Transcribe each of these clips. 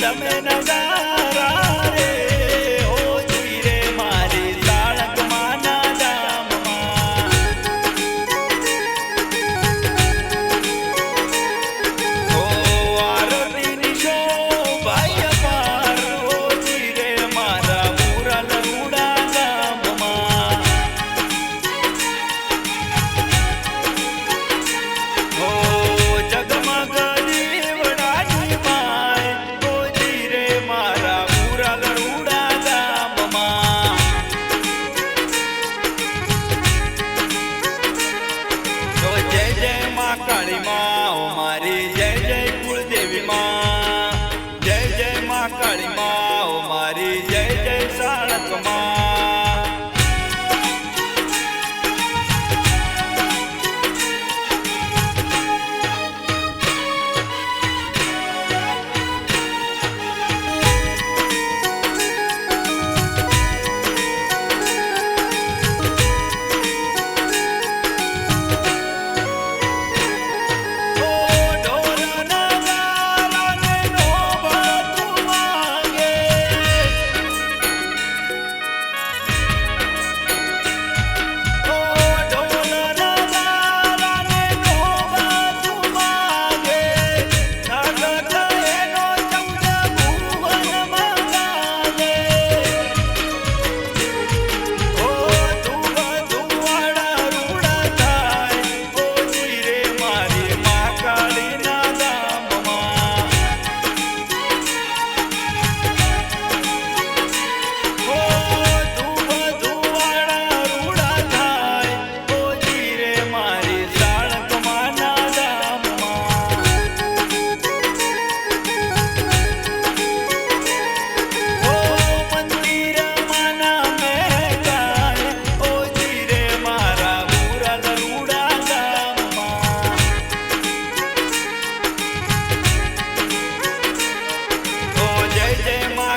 Dame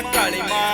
જય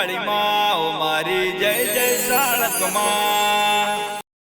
કાળી માં મારી જય જય સાળકમાં